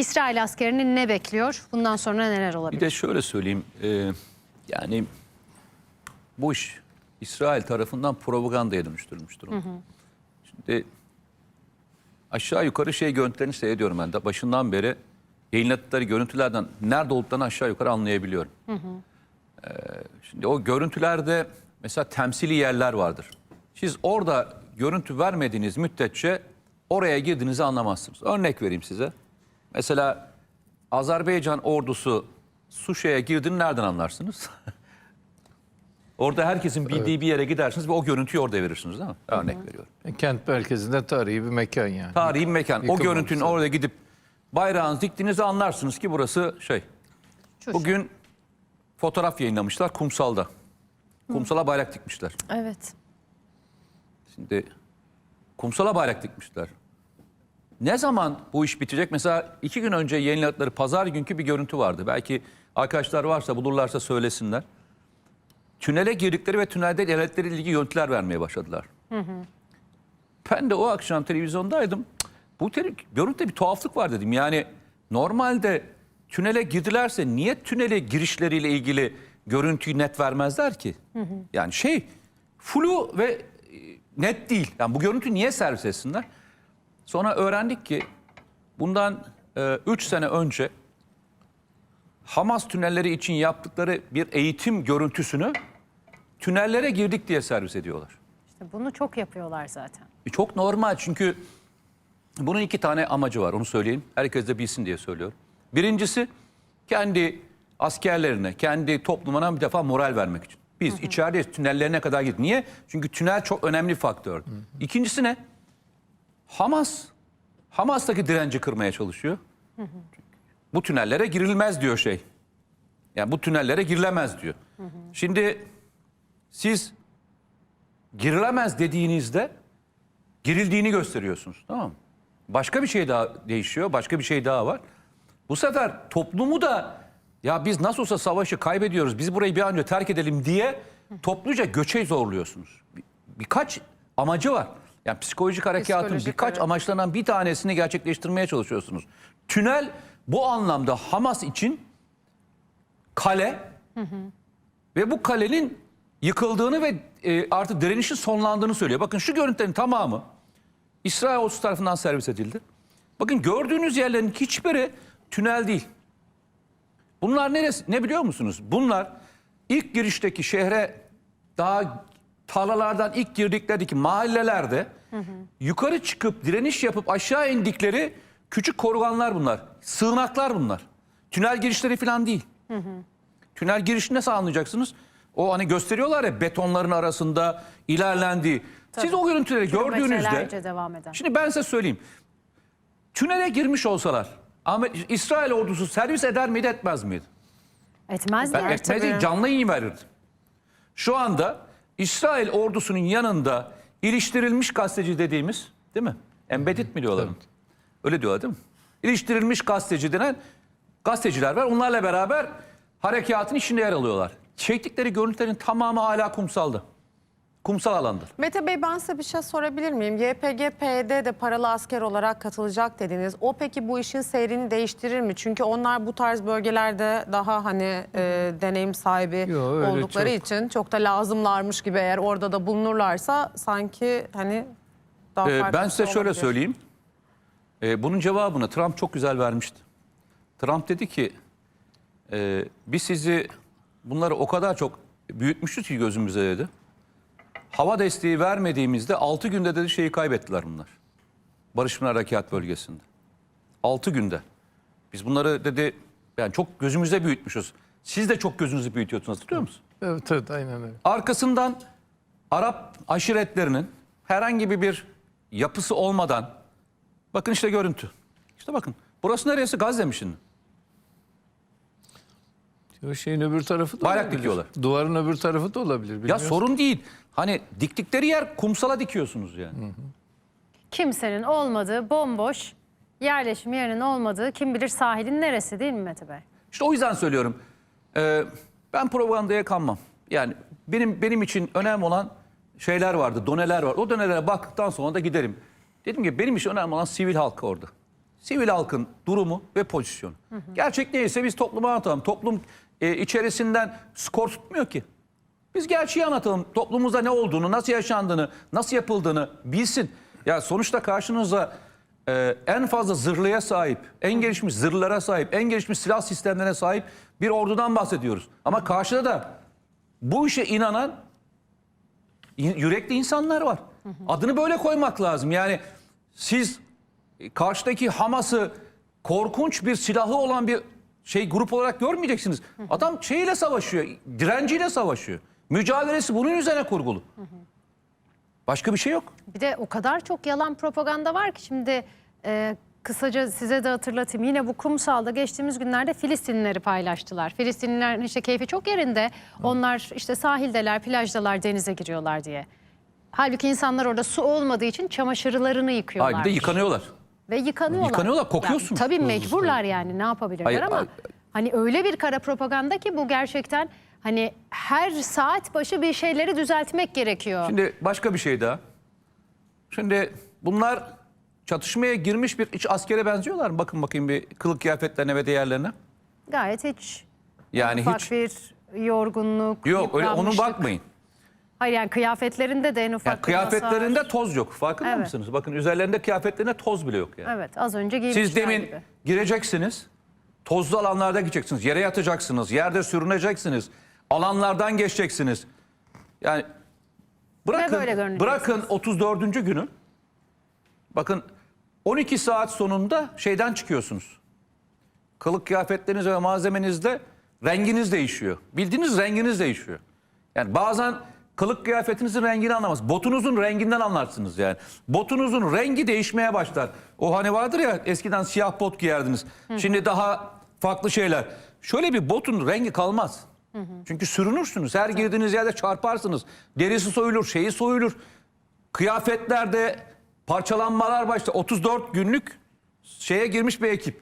İsrail askerini ne bekliyor? Bundan sonra neler Bir olabilir? de şöyle söyleyeyim. e, yani bu iş İsrail tarafından propagandaya dönüştürülmüş durumda. Şimdi aşağı yukarı şey görüntülerini seyrediyorum ben de. Başından beri yayınladıkları görüntülerden nerede olduklarını aşağı yukarı anlayabiliyorum. E, şimdi o görüntülerde mesela temsili yerler vardır. Siz orada görüntü vermediğiniz müddetçe oraya girdiğinizi anlamazsınız. Örnek vereyim size. Mesela Azerbaycan ordusu Suşa'ya girdiğini nereden anlarsınız? Orada herkesin bildiği bir yere gidersiniz ve o görüntüyü orada verirsiniz değil mi? Örnek veriyorum. Kent merkezinde tarihi bir mekan yani. Tarihi bir mekan. O Yıkılmamış görüntünün orada gidip bayrağınızı diktiğinizde anlarsınız ki burası şey. Şuşa. Bugün fotoğraf yayınlamışlar kumsalda. Kumsala bayrak dikmişler. Evet. Şimdi kumsala bayrak dikmişler. Ne zaman bu iş bitecek? Mesela iki gün önce yayınladıkları pazar günkü bir görüntü vardı. Belki arkadaşlar varsa bulurlarsa söylesinler. Tünele girdikleri ve tünelde devletleriyle ilgili görüntüler vermeye başladılar. Ben de o akşam televizyondaydım. Bu görüntüde bir tuhaflık var dedim. Yani normalde tünele girdilerse niye tünele girişleriyle ilgili görüntüyü net vermezler ki? Yani şey flu ve e, net değil. Yani bu görüntü niye servis etsinler? Sonra öğrendik ki bundan 3 sene önce Hamas tünelleri için yaptıkları bir eğitim görüntüsünü tünellere girdik diye servis ediyorlar. İşte bunu çok yapıyorlar zaten. E, Çok normal çünkü bunun iki tane amacı var onu söyleyeyim. Herkes de bilsin diye söylüyorum. Birincisi kendi askerlerine, kendi toplumuna bir defa moral vermek için. Biz içerideyiz tünellerine kadar gittik. Niye? Çünkü tünel çok önemli faktör. İkincisi ne? Hamas. Hamas'taki direnci kırmaya çalışıyor. Bu tünellere girilmez diyor şey. Yani bu tünellere girilemez diyor. Şimdi siz girilemez dediğinizde girildiğini gösteriyorsunuz. Tamam mı? Başka bir şey daha değişiyor. Başka bir şey daha var. Bu sefer toplumu da ya biz nasıl olsa savaşı kaybediyoruz. Biz burayı bir an önce terk edelim diye topluca göçe zorluyorsunuz. Bir- birkaç amacı var. Yani psikolojik harekatın Psikolojik, birkaç evet. amaçlanan bir tanesini gerçekleştirmeye çalışıyorsunuz. Tünel bu anlamda Hamas için kale ve bu kalenin yıkıldığını ve e, artık direnişin sonlandığını söylüyor. Bakın şu görüntülerin tamamı İsrail ordusu tarafından servis edildi. Bakın gördüğünüz yerlerin hiçbiri tünel değil. Bunlar neresi? Ne biliyor musunuz? Bunlar ilk girişteki şehre daha tarlalardan ilk girdikleri mahallelerde yukarı çıkıp direniş yapıp aşağı indikleri küçük koruganlar bunlar. Sığınaklar bunlar. Tünel girişleri falan değil. Tünel girişini nasıl anlayacaksınız? O hani gösteriyorlar ya betonların arasında ilerlendiği. Siz o görüntüleri gördüğünüzde devam eden. Şimdi ben size söyleyeyim. Tünele girmiş olsalar Ahmet İsrail ordusu servis eder miydi etmez miydi? Etmezler Ben etmez değil tabii. canlı yayın verirdim. Şu anda İsrail ordusunun yanında iliştirilmiş gazeteci dediğimiz değil mi? Embedded mi diyorlar? Öyle diyorlar değil mi? İliştirilmiş gazeteci denen gazeteciler var. Onlarla beraber harekatın içinde yer alıyorlar. Çektikleri görüntülerin tamamı hala kumsalda. Kumsal alandır. Mete Bey ben size bir şey sorabilir miyim? YPG-PYD de paralı asker olarak katılacak dediniz. O peki bu işin seyrini değiştirir mi? Çünkü onlar bu tarz bölgelerde daha hani e, deneyim sahibi Yo, öyle oldukları çok. için çok da lazımlarmış gibi eğer orada da bulunurlarsa sanki hani daha Ee, farklı ben bir size şey şöyle olabilir. söyleyeyim. Ee, bunun cevabını Trump çok güzel vermişti. Trump dedi ki e, biz sizi bunları o kadar çok büyütmüşüz ki gözümüze dedi. Hava desteği vermediğimizde 6 günde dedi şeyi kaybettiler bunlar. Barış Pınar Harekat Bölgesi'nde. 6 günde. Biz bunları dedi yani çok gözümüzde büyütmüşüz. Siz de çok gözünüzü büyütüyorsunuz hatırlıyor musunuz? Evet evet aynen öyle. Arkasından Arap aşiretlerinin herhangi bir yapısı olmadan bakın işte görüntü. İşte bakın burası neresi Gazze mi şimdi? O şeyin öbür tarafı da Bayrak olabilir. dikiyorlar. Duvarın öbür tarafı da olabilir. Ya bilmiyoruz. sorun değil. Hani diktikleri yer kumsala dikiyorsunuz yani. Kimsenin olmadığı bomboş yerleşim yerinin olmadığı kim bilir sahilin neresi değil mi Mete Bey? İşte o yüzden söylüyorum. Ee, ben propagandaya kanmam. Yani benim benim için önemli olan şeyler vardı, doneler var. O donelere baktıktan sonra da giderim. Dedim ki benim için önemli olan sivil halk orada. sivil halkın durumu ve pozisyonu. Gerçek neyse biz topluma anlatalım. Toplum e, içerisinden skor tutmuyor ki. Biz gerçeği anlatalım. Toplumumuzda ne olduğunu, nasıl yaşandığını, nasıl yapıldığını bilsin. Ya sonuçta karşınıza e, en fazla zırhlıya sahip, en gelişmiş zırhlara sahip, en gelişmiş silah sistemlerine sahip bir ordudan bahsediyoruz. Ama karşıda da bu işe inanan İn- yürekli insanlar var. Adını böyle koymak lazım. Yani siz e, karşıdaki Hamas'ı korkunç bir silahı olan bir şey grup olarak görmeyeceksiniz. Adam şeyle savaşıyor, direnciyle savaşıyor. Mücadelesi bunun üzerine kurgulu. Başka bir şey yok. Bir de o kadar çok yalan propaganda var ki şimdi e, kısaca size de hatırlatayım. Yine bu kumsalda geçtiğimiz günlerde Filistinlileri paylaştılar. Filistinlilerin işte keyfi çok yerinde. Onlar işte sahildeler, plajdalar, denize giriyorlar diye. Halbuki insanlar orada su olmadığı için çamaşırlarını yıkıyorlar. Hayır bir de yıkanıyorlar. Ve yıkanıyorlar. Yıkanıyorlar, kokuyorsunuz. Yani, tabii mecburlar yani ne yapabilirler Hayır, ama ay- hani öyle bir kara propaganda ki bu gerçekten hani her saat başı bir şeyleri düzeltmek gerekiyor. Şimdi başka bir şey daha. Şimdi bunlar çatışmaya girmiş bir iç askere benziyorlar mı? Bakın bakayım bir kılık kıyafetlerine ve diğerlerine. Gayet hiç Yani ufak hiç bir yorgunluk, yok öyle onu bakmayın. Hayır yani kıyafetlerinde de en ufak Yani bir kıyafetlerinde hasar. toz yok. Farkında Evet. mısınız? Bakın üzerlerinde kıyafetlerinde toz bile yok yani. Evet az önce giymişler Siz demin gibi. gireceksiniz. Tozlu alanlarda gideceksiniz. Yere yatacaksınız. Yerde sürüneceksiniz. Alanlardan geçeceksiniz. Yani bırakın böyle görüneceksiniz. bırakın 34. günü. Bakın 12 saat sonunda şeyden çıkıyorsunuz. Kılık kıyafetleriniz ve malzemenizde renginiz değişiyor. Bildiğiniz renginiz değişiyor. Yani bazen kılık kıyafetinizin rengini anlamaz. Botunuzun renginden anlarsınız yani. Botunuzun rengi değişmeye başlar. O hani vardır ya eskiden siyah bot giyerdiniz. Şimdi daha farklı şeyler. Şöyle bir botun rengi kalmaz. Çünkü sürünürsünüz. Her girdiğiniz yerde çarparsınız. Derisi soyulur, şeyi soyulur. Kıyafetlerde parçalanmalar başlar. 34 günlük şeye girmiş bir ekip.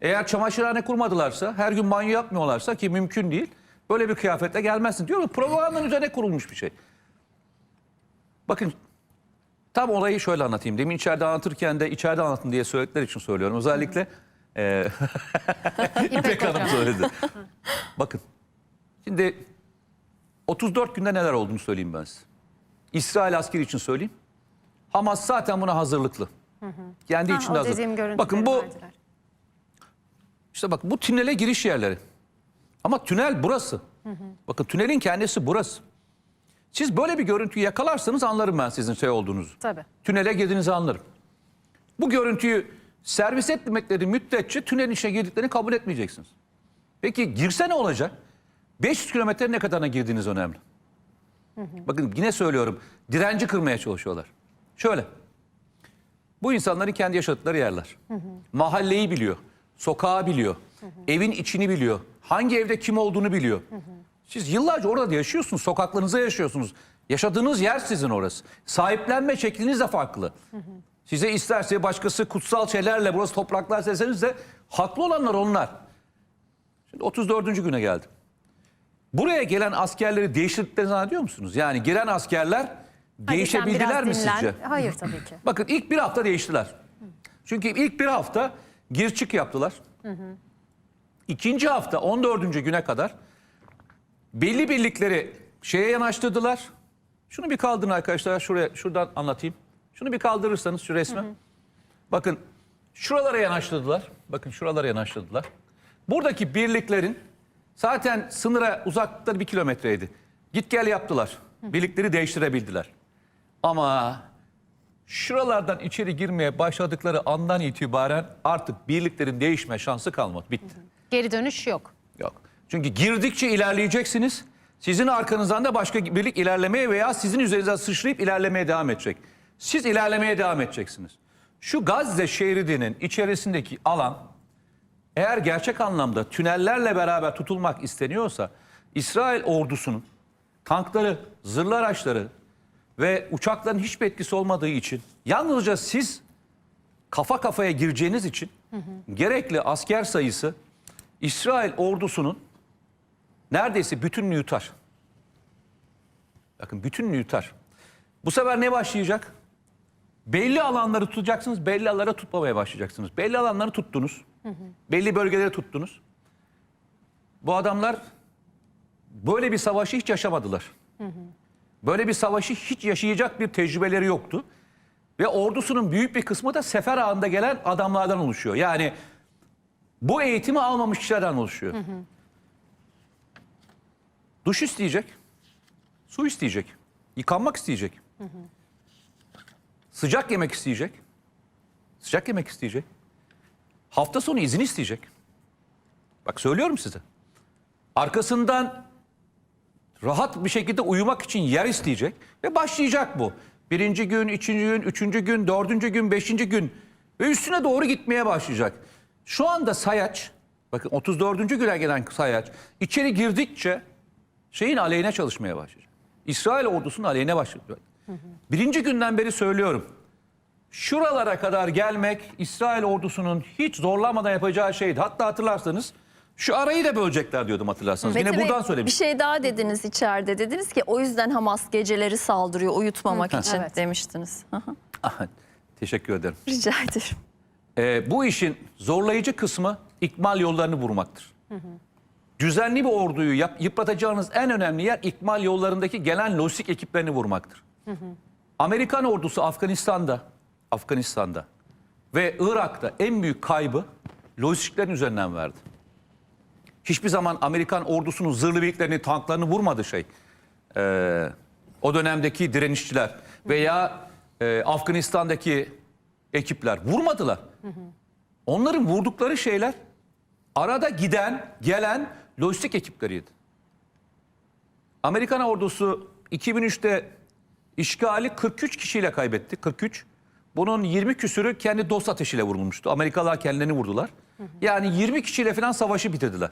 Eğer çamaşırhane kurmadılarsa, her gün banyo yapmıyorlarsa ki mümkün değil. Böyle bir kıyafetle gelmezsin. Diyorum propagandanın üzerine kurulmuş bir şey. Bakın tam olayı şöyle anlatayım. Demin içeride anlatırken de içeride anlatın diye söyledikleri için söylüyorum. Özellikle eee İpek Hanım söyledi. Bakın şimdi 34 günde neler olduğunu söyleyeyim ben size. İsrail askeri için söyleyeyim. Hamas zaten buna hazırlıklı. Kendi Ha, içinde hazır. Bakın bu verdiler. işte bak bu tünele giriş yerleri. Ama tünel burası. Bakın tünelin kendisi burası. Siz böyle bir görüntüyü yakalarsanız anlarım ben sizin şey olduğunuzu. Tabii. Tünele girdiğinizi anlarım. Bu görüntüyü servis etmemekleri müddetçe tünelin içine girdiklerini kabul etmeyeceksiniz. Peki girse ne olacak? 500 kilometre ne kadarına girdiğiniz önemli. Bakın yine söylüyorum direnci kırmaya çalışıyorlar. Şöyle. Bu insanların kendi yaşadıkları yerler. Mahalleyi biliyor, sokağı biliyor, evin içini biliyor, hangi evde kim olduğunu biliyor. Siz yıllarca orada yaşıyorsunuz, sokaklarınızda yaşıyorsunuz. Yaşadığınız yer sizin orası. Sahiplenme şekliniz de farklı. Size isterse başkası kutsal şeylerle burası topraklar deseniz de haklı olanlar onlar. Şimdi 34. güne geldim. Buraya gelen askerleri değiştirdiklerini zannediyor musunuz? Yani giren askerler Hadi değişebildiler mi dinlen. sizce? Hayır tabii ki. Bakın ilk bir hafta değiştiler. Çünkü ilk bir hafta gir çık yaptılar. İkinci hafta 14. güne kadar belli birlikleri şeye yanaştırdılar. Şunu bir kaldırın arkadaşlar. Şuraya şuradan anlatayım. Şunu bir kaldırırsanız şu resmi. Bakın şuralara yanaştırdılar. Bakın şuralara yanaştırdılar. Buradaki birliklerin zaten sınıra uzaklıkları bir kilometreydi. Git gel yaptılar. Birlikleri değiştirebildiler. Ama şuralardan içeri girmeye başladıkları andan itibaren artık birliklerin değişme şansı kalmadı. Bitti. Geri dönüş yok. Yok. Çünkü girdikçe ilerleyeceksiniz. Sizin arkanızdan da başka birlik ilerlemeye veya sizin üzerinize sıçrayıp ilerlemeye devam edecek. Siz ilerlemeye devam edeceksiniz. Şu Gazze şeridinin içerisindeki alan eğer gerçek anlamda tünellerle beraber tutulmak isteniyorsa İsrail ordusunun tankları, zırhlı araçları ve uçakların hiçbir etkisi olmadığı için yalnızca siz kafa kafaya gireceğiniz için gerekli asker sayısı İsrail ordusunun neredeyse bütününü yutar. Bakın bütününü yutar. Bu sefer ne başlayacak? Belli alanları tutacaksınız, belli alanlara tutmamaya başlayacaksınız. Belli alanları tuttunuz. Belli bölgeleri tuttunuz. Bu adamlar böyle bir savaşı hiç yaşamadılar. Böyle bir savaşı hiç yaşayacak bir tecrübeleri yoktu. Ve ordusunun büyük bir kısmı da sefer ağında gelen adamlardan oluşuyor. Yani bu eğitimi almamış kişilerden oluşuyor. Duş isteyecek, su isteyecek, yıkanmak isteyecek. Sıcak yemek isteyecek. Sıcak yemek isteyecek. Hafta sonu izin isteyecek. Bak söylüyorum size. Arkasından rahat bir şekilde uyumak için yer isteyecek ve başlayacak bu. Birinci gün, ikinci gün, üçüncü gün, dördüncü gün, beşinci gün ve üstüne doğru gitmeye başlayacak. Şu anda sayaç, bakın 34. güne gelen sayaç içeri girdikçe şeyin aleyhine çalışmaya başlayacak. İsrail ordusunun aleyhine başlayacak. Birinci günden beri söylüyorum. Şuralara kadar gelmek İsrail ordusunun hiç zorlamadan yapacağı şeydi. Hatta hatırlarsanız şu arayı da bölecekler diyordum hatırlarsanız. Yine Mete Bey, buradan Bir söylemiştim. şey daha dediniz içeride. Dediniz ki o yüzden Hamas geceleri saldırıyor uyutmamak için Evet. demiştiniz. Hı hı. Teşekkür ederim. Rica ederim. Ee, bu işin zorlayıcı kısmı ikmal yollarını vurmaktır. Düzenli bir orduyu yap, yıpratacağınız en önemli yer ikmal yollarındaki gelen lojistik ekiplerini vurmaktır. Amerikan ordusu Afganistan'da, Afganistan'da ve Irak'ta en büyük kaybı lojistiklerin üzerinden verdi. Hiçbir zaman Amerikan ordusunun zırhlı birliklerini, tanklarını vurmadı şey. Ee, o dönemdeki direnişçiler veya e, Afganistan'daki ekipler vurmadılar. Onların vurdukları şeyler arada giden, gelen lojistik ekipleriydi. Amerikan ordusu 2003'te işgali 43 kişiyle kaybetti. 43. Bunun 20 küsürü kendi dost ateşiyle vurulmuştu. Amerikalılar kendilerini vurdular. Yani 20 kişiyle falan savaşı bitirdiler.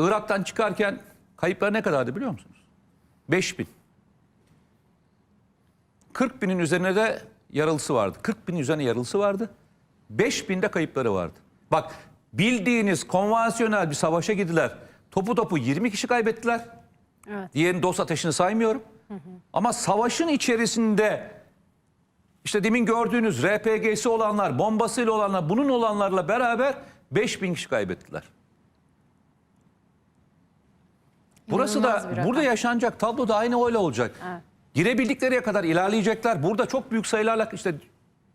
Irak'tan çıkarken kayıplar ne kadardı biliyor musunuz? 5 bin. 40 binin üzerine de yaralısı vardı. 40 binin üzerine yaralısı vardı. 5 binde kayıpları vardı. Bak bildiğiniz konvansiyonel bir savaşa girdiler. Topu topu 20 kişi kaybettiler. Evet. Diğerinin dost ateşini saymıyorum. Ama savaşın içerisinde işte demin gördüğünüz RPG'si olanlar, bombasıyla olanlar, bunun olanlarla beraber 5000 kişi kaybettiler. Burası İnanılmaz da bir rakam. burada yaşanacak tablo da aynı öyle olacak. Evet. Girebildikleri kadar ilerleyecekler. Burada çok büyük sayılarla işte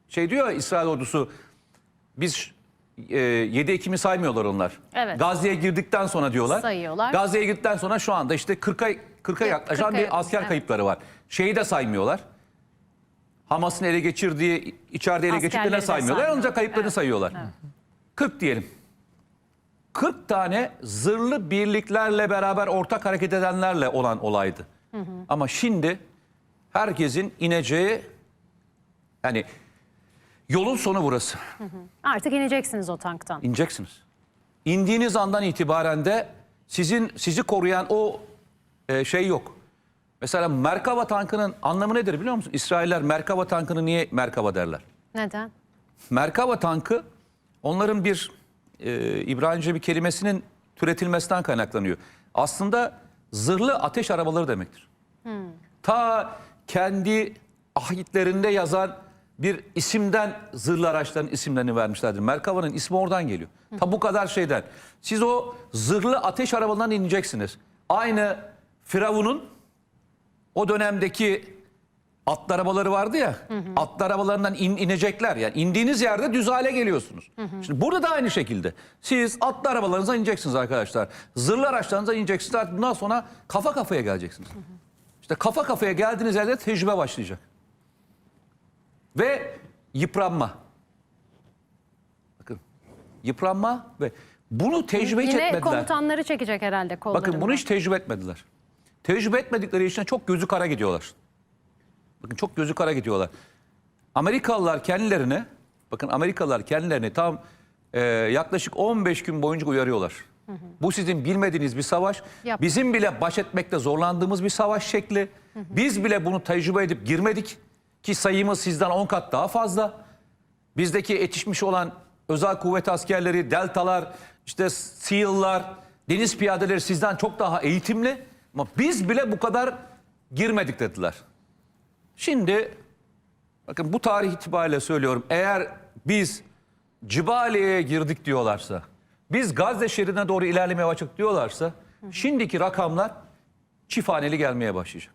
şey diyor ya İsrail ordusu biz e, 7 Ekim'i saymıyorlar onlar. Evet. Gazze'ye girdikten sonra diyorlar. Sayıyorlar. Gazze'ye girdikten sonra şu anda işte 40'a 40'a yaklaşan 40'a bir asker evet. kayıpları var. Şeyi de saymıyorlar. Hamas'ın ele geçirdiği, içeride ele Askerleri de saymıyorlar. saymıyor. Yalnızca kayıplarını Evet. sayıyorlar. 40 diyelim. 40 tane zırhlı birliklerle beraber ortak hareket edenlerle olan olaydı. Ama şimdi herkesin ineceği yani yolun sonu burası. Artık ineceksiniz o tanktan. İneceksiniz. İndiğiniz andan itibaren de sizin sizi koruyan o e, şey yok. Mesela Merkava tankının anlamı nedir biliyor musun? İsrailler Merkava tankını niye Merkava derler? Neden? Merkava tankı onların bir e, İbranice bir kelimesinin türetilmesinden kaynaklanıyor. Aslında zırhlı ateş arabaları demektir. Ta kendi ahitlerinde yazan bir isimden zırhlı araçların isimlerini vermişlerdir. Merkava'nın ismi oradan geliyor. Ta bu kadar şeyden. Siz o zırhlı ateş arabalarından ineceksiniz. Aynı Firavun'un o dönemdeki atlı arabaları vardı ya. Atlı arabalarından in- inecekler. Yani indiğiniz yerde düz hale geliyorsunuz. Şimdi burada da aynı şekilde. Siz atlı arabalarınıza ineceksiniz arkadaşlar. Zırhlı araçlarınıza ineceksiniz. Artık bundan sonra kafa kafaya geleceksiniz. İşte kafa kafaya geldiğiniz yerde tecrübe başlayacak. Ve yıpranma. Bakın yıpranma ve bunu tecrübe hiç Yine etmediler. komutanları çekecek herhalde kollarından. Bakın bunu hiç tecrübe etmediler. Tecrübe etmedikleri için çok gözü kara gidiyorlar. Bakın çok gözü kara gidiyorlar. Amerikalılar kendilerine, bakın Amerikalılar kendilerini tam e, yaklaşık 15 gün boyunca uyarıyorlar. Bu sizin bilmediğiniz bir savaş. Yap. Bizim bile baş etmekte zorlandığımız bir savaş şekli. Biz bile bunu tecrübe edip girmedik. Ki sayımız sizden 10 kat daha fazla. Bizdeki yetişmiş olan özel kuvvet askerleri, deltalar, işte SEAL'lar, deniz piyadeleri sizden çok daha eğitimli. Ama biz bile bu kadar girmedik dediler. Şimdi Bakın bu tarih itibariyle söylüyorum. Eğer biz Cibaliye'ye girdik diyorlarsa, biz Gazze şeridine doğru ilerlemeye başladık diyorlarsa, şimdiki rakamlar çift haneli gelmeye başlayacak.